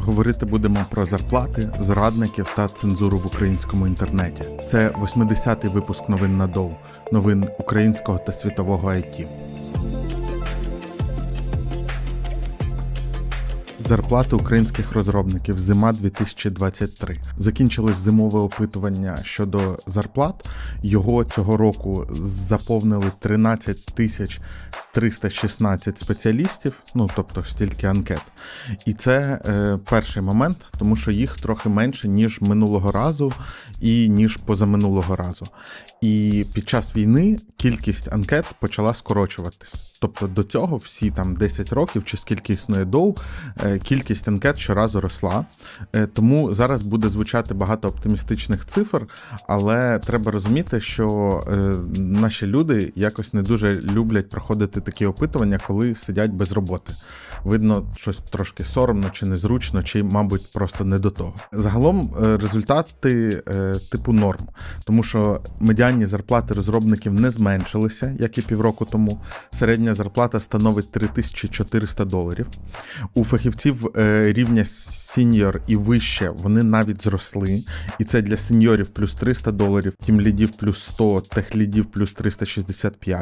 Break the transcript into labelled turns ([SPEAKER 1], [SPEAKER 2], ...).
[SPEAKER 1] Говорити будемо про зарплати, зрадників та цензуру в українському інтернеті. Це 80-й випуск новин на ДОУ, новин українського та світового IT. Зарплати українських розробників зима 2023. Закінчилось зимове опитування щодо зарплат. Його цього року заповнили 13 тисяч 316 спеціалістів, ну тобто стільки анкет. І це е, перший момент, тому що їх трохи менше ніж минулого разу і ніж позаминулого разу. І під час війни кількість анкет почала скорочуватись. Тобто до цього всі там 10 років чи скільки існує доу, е, кількість анкет щоразу росла. Е, Тому зараз буде звучати багато оптимістичних цифр, але треба розуміти, що е, наші люди якось не дуже люблять проходити такі опитування, коли сидять без роботи. Видно, щось трошки соромно чи незручно, чи, мабуть, просто не до того. Загалом результати типу норм, тому що медіанні зарплати розробників не зменшилися, як і півроку тому. Середня зарплата становить 3400 доларів. У фахівців е, рівня сіньор і вище вони навіть зросли. І це для сеньорів плюс 300 доларів, тімлідів плюс 100, техлідів плюс 365.